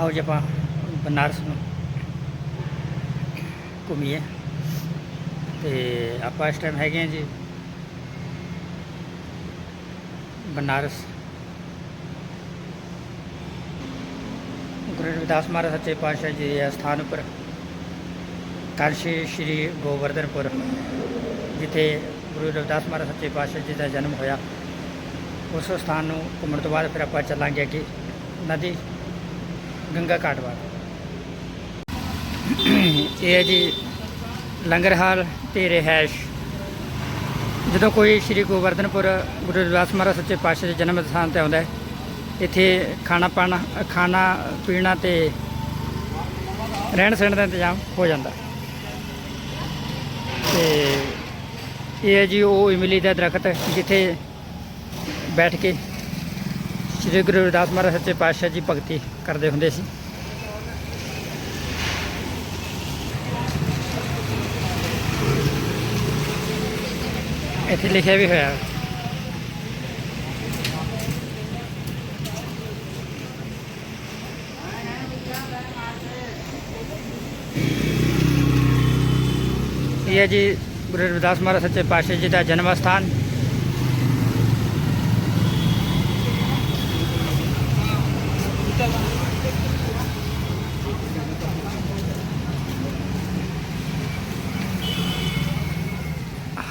ਆਓ ਜੀ ਆਪਾਂ ਬਨਾਰਸ ਨੂੰ ਘੁੰਮੀਏ। ਤੇ ਆਪਾਂ ਇਸ ਟਾਈਮ ਹੈਗੇ ਹਾਂ ਜੀ ਬਨਾਰਸ। ਗੁਰੂ ਰਵਿਦਾਸ ਮਹਾਰਾਜ ਸੱਚੇ ਪਾਤਸ਼ਾਹ ਜੀ ਦੇ ਸਥਾਨ ਉੱਪਰ ਕਾਸ਼ੀ ਸ਼੍ਰੀ ਗੋਵਰਧਨਪੁਰ, ਜਿੱਥੇ ਗੁਰੂ ਰਵਿਦਾਸ ਮਹਾਰਾਜ ਸੱਚੇ ਪਾਤਸ਼ਾਹ ਜੀ ਦਾ ਜਨਮ ਹੋਇਆ। ਉਸ ਸਥਾਨ ਨੂੰ ਘੁੰਮਣ ਤੋਂ ਬਾਅਦ ਫਿਰ ਆਪਾਂ ਚੱਲਾਂਗੇ ਅੱਗੇ। ਨਦੀ ਗੰਗਾ ਘਾਟ ਇਹ ਹੈ ਜੀ ਲੰਗਰ ਹਾਲ ਤੇ ਰਿਹਾਇਸ਼। ਜਦੋਂ ਕੋਈ ਸ਼੍ਰੀ ਗੋਵਰਧਨਪੁਰ ਗੁਰੂ ਰਵਿਦਾਸ ਮਹਾਰਾਜ ਸੱਚੇ ਪਾਤਸ਼ਾਹ ਦੇ ਜਨਮ ਸਥਾਨ ਤੇ ਆਉਂਦਾ ਇੱਥੇ ਖਾਣਾ ਪਾਣਾ, ਖਾਣਾ ਪੀਣਾ ਤੇ ਰਹਿਣ ਸਹਿਣ ਦਾ ਇੰਤਜ਼ਾਮ ਹੋ ਜਾਂਦਾ। ਤੇ ਇਹ ਹੈ ਜੀ ਉਹ ਇਮਲੀ ਦਾ ਦਰਖਤ ਜਿੱਥੇ ਬੈਠ ਕੇ ਸ਼੍ਰੀ ਗੁਰੂ ਰਵਿਦਾਸ ਮਹਾਰਾਜ ਸੱਚੇ ਪਾਤਸ਼ਾਹ ਜੀ ਭਗਤੀ ਕਰਦੇ ਹੁੰਦੇ ਸੀ। ਇੱਥੇ ਲਿਖਿਆ ਵੀ ਹੋਇਆ। ਇਹ ਹੈ ਜੀ ਗੁਰੂ ਰਵਿਦਾਸ ਮਹਾਰਾਜ ਸੱਚੇ ਪਾਤਸ਼ਾਹ ਜੀ ਦਾ ਜਨਮ ਸਥਾਨ।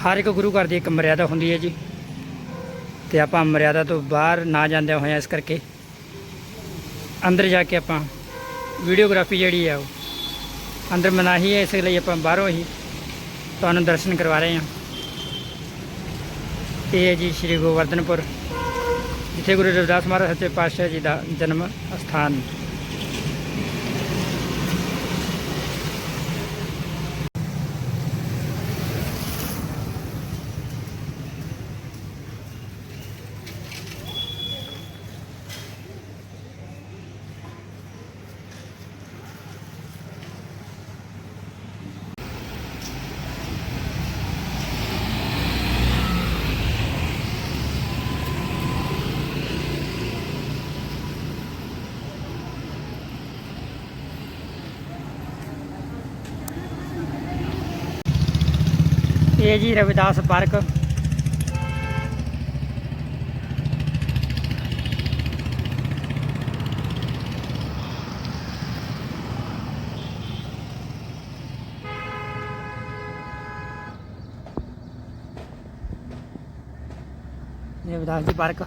ਹਰ ਇੱਕ ਗੁਰੂ ਘਰ ਦੀ ਇੱਕ ਮਰਿਆਦਾ ਹੁੰਦੀ ਹੈ ਜੀ। ਤੇ ਆਪਾਂ ਮਰਿਆਦਾ ਤੋਂ ਬਾਹਰ ਨਾ ਜਾਂਦੇ ਹੋਏ ਇਸ ਕਰਕੇ। ਅੰਦਰ ਜਾ ਕੇ ਆਪਾਂ ਵੀਡੀਓਗ੍ਰਾਫੀ ਜਿਹੜੀ ਆ ਉਹ ਅੰਦਰ ਮਨਾਹੀ ਹੈ, ਇਸ ਲਈ ਆਪਾਂ ਬਾਹਰੋਂ ਹੀ ਤੁਹਾਨੂੰ ਦਰਸ਼ਨ ਕਰਵਾ ਰਹੇ ਹਾਂ। ਇਹ ਹੈ ਜੀ ਸ਼੍ਰੀ ਗੋਵਰਧਨਪੁਰ, ਜਿੱਥੇ ਗੁਰੂ ਰਵਿਦਾਸ ਮਹਾਰਾਜ ਸੱਚੇ ਪਾਤਸ਼ਾਹ ਜੀ ਦਾ ਜਨਮ ਸਥਾਨ ਇਹ ਜੀ ਰਵਿਦਾਸ ਪਾਰਕ। ਰਵਿਦਾਸ ਜੀ ਪਾਰਕ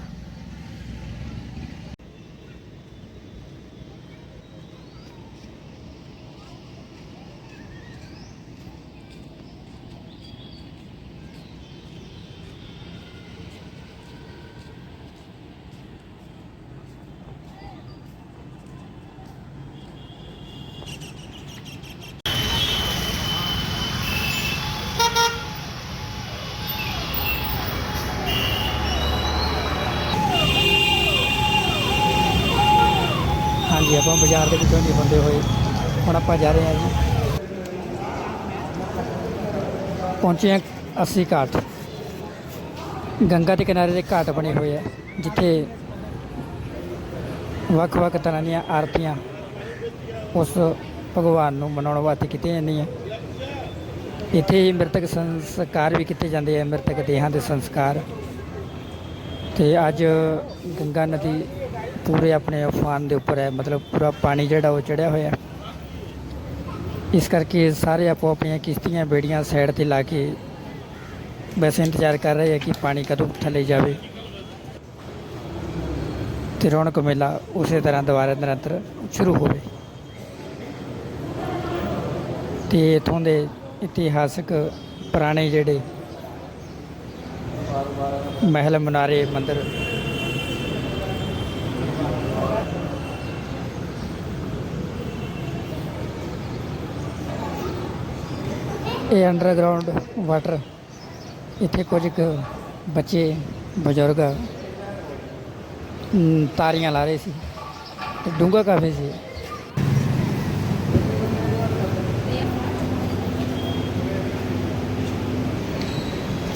ਹਾਂਜੀ ਆਪਾਂ ਬਾਜ਼ਾਰ ਦੇ ਵਿੱਚੋਂ ਨਹੀਂ ਹੁੰਦੇ ਹੋਏ। ਹੁਣ ਆਪਾਂ ਜਾ ਰਹੇ ਹਾਂ ਜੀ। ਪਹੁੰਚੇ ਹਾਂ ਅੱਸੀ ਘਾਟ। ਗੰਗਾ ਦੇ ਕਿਨਾਰੇ ਦੇ ਘਾਟ ਬਣੇ ਹੋਏ ਆ, ਜਿੱਥੇ ਵੱਖ-ਵੱਖ ਤਰ੍ਹਾਂ ਦੀਆਂ ਆਰਤੀਆਂ ਉਸ ਭਗਵਾਨ ਨੂੰ ਮਨਾਉਣ ਵਾਸਤੇ ਕੀਤੀਆਂ ਜਾਂਦੀਆਂ। ਇੱਥੇ ਹੀ ਮ੍ਰਿਤਕ ਸੰਸਕਾਰ ਵੀ ਕੀਤੇ ਜਾਂਦੇ ਆ, ਮ੍ਰਿਤਕ ਦੇਹਾਂ ਦੇ ਸੰਸਕਾਰ। ਤੇ ਅੱਜ ਗੰਗਾ ਨਦੀ ਪੂਰੇ ਆਪਣੇ ਉਫਾਨ ਦੇ ਉੱਪਰ ਹੈ, ਮਤਲਬ ਪੂਰਾ ਪਾਣੀ ਜਿਹੜਾ ਉਹ ਚੜਿਆ ਹੋਇਆ ਹੈ। ਇਸ ਕਰਕੇ ਸਾਰੇ ਆਪੋ ਆਪਣੀਆਂ ਕਿਸ਼ਤੀਆਂ ਬੇੜੀਆਂ ਸਾਈਡ ਤੇ ਲਾ ਕੇ ਬਸ ਇੰਤਜ਼ਾਰ ਕਰ ਰਹੇ ਆ ਕਿ ਪਾਣੀ ਕਦੋਂ ਥੱਲੇ ਜਾਵੇ ਤੇ ਰੌਣਕ ਮੇਲਾ ਉਸੇ ਤਰ੍ਹਾਂ ਦੁਬਾਰਾ ਨਿਰੰਤਰ ਸ਼ੁਰੂ ਹੋਵੇ ਤੇ ਇਥੋਂ ਦੇ ਇਤਿਹਾਸਕ ਪੁਰਾਣੇ ਜਿਹੜੇ ਮਹਿਲ ਮਨਾਰੇ ਮੰਦਰ। ਇਹ ਅੰਡਰਗਰਾਉਂਡ ਵਾਟਰ ਇੱਥੇ ਕੁਝ ਕੁ ਬੱਚੇ, ਬਜ਼ੁਰਗ ਤਾਰੀਆਂ ਲਾ ਰਹੇ ਸੀ ਤੇ ਡੂੰਘਾ ਕਾਫੀ ਸੀ।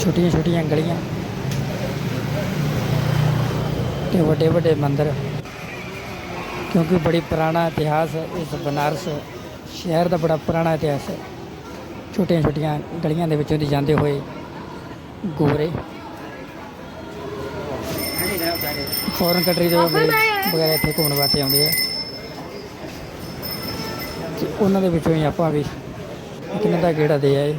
ਛੋਟੀਆਂ ਛੋਟੀਆਂ ਗਲੀਆਂ ਤੇ ਵੱਡੇ ਵੱਡੇ ਮੰਦਰ। ਕਿਉਂਕਿ ਬੜੀ ਪੁਰਾਣਾ ਇਤਿਹਾਸ ਹੈ ਇਸ ਬਨਾਰਸ ਸ਼ਹਿਰ ਦਾ ਬੜਾ ਪੁਰਾਣਾ ਇਤਿਹਾਸ ਹੈ। ਛੋਟੀਆਂ ਛੋਟੀਆਂ ਗਲੀਆਂ ਦੇ ਵਿੱਚੋਂ ਦੀ ਜਾਂਦੇ ਹੋਏ ਗੋਰੇ ਫੋਰਨ ਕੰਟਰੀ ਦੇ ਲੋਕ ਵਗੈਰਾ ਇੱਥੇ ਘੁੰਮਣ ਵਾਸਤੇ ਆਉਂਦੇ ਆ। ਤੇ ਉਹਨਾਂ ਦੇ ਵਿੱਚੋਂ ਹੀ ਆਪਾਂ ਵੀ ਇਹਨਾਂ ਦਾ ਗੇੜਾ ਦੇ ਆਏ।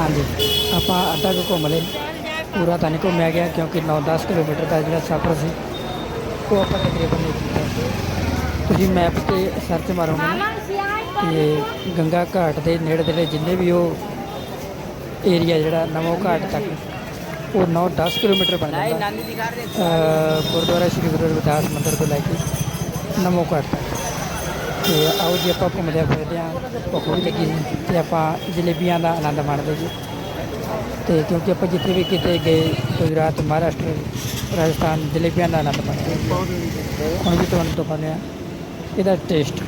ਹਾਂਜੀ। ਆਪਾਂ ਅੱਧਾ ਕੁ ਘੁੰਮ ਲਏ। ਪੂਰਾ ਤਾਂ ਨਹੀਂ ਘੁੰਮਿਆ ਗਿਆ ਕਿਉਂਕਿ 9-10 ਕਿਲੋਮੀਟਰ ਦਾ ਜਿਹੜਾ ਸਫ਼ਰ ਸੀ, ਉਹ ਆਪਾਂ ਤਕਰੀਬਨ ਨਹੀਂ ਕੀਤਾ। ਤੁਸੀਂ ਮੈਪ ਤੇ ਸਰਚ ਮਾਰੋਗੇ ਨਾ, ਤੇ ਗੰਗਾ ਘਾਟ ਦੇ ਨੇੜੇ ਦੇ ਜਿੰਨੇ ਵੀ ਉਹ ਏਰੀਆ ਜਿਹੜਾ ਨਵੋ ਘਾਟ ਤੱਕ, ਉਹ 9-10 ਕਿਲੋਮੀਟਰ ਬਣ ਜਾਂਦਾ। ਗੁਰਦੁਆਰਾ ਸ਼੍ਰੀ ਗੁਰੂ ਰਵਿਦਾਸ ਮੰਦਿਰ ਤੋਂ ਲੈ ਕੇ ਨਮੋ ਘਾਟ ਤੱਕ। ਤੇ ਆਓ ਜੀ ਆਪਾਂ ਘੁੰਮਦੇ ਫਿਰਦੇ ਹਾਂ ਭੁੱਖ ਵੀ ਲੱਗੀ ਸੀ ਤੇ ਆਪਾਂ ਜਲੇਬੀਆਂ ਦਾ ਆਨੰਦ ਮਾਣਦੇ ਜੀ ਤੇ ਕਿਉਂਕਿ ਆਪਾਂ ਜਿੱਥੇ ਵੀ ਕਿਤੇ ਗਏ, ਗੁਜਰਾਤ, ਮਹਾਰਾਸ਼ਟਰ, ਰਾਜਸਥਾਨ, ਜਲੇਬੀਆਂ ਦਾ ਆਨੰਦ ਮਾਣਦੇ ਹਾਂ। ਹੁਣ ਵੀ ਤੁਹਾਨੂੰ ਦਿਖਾਉਂਦੇ ਹਾਂ ਇਹਦਾ ਟੇਸਟ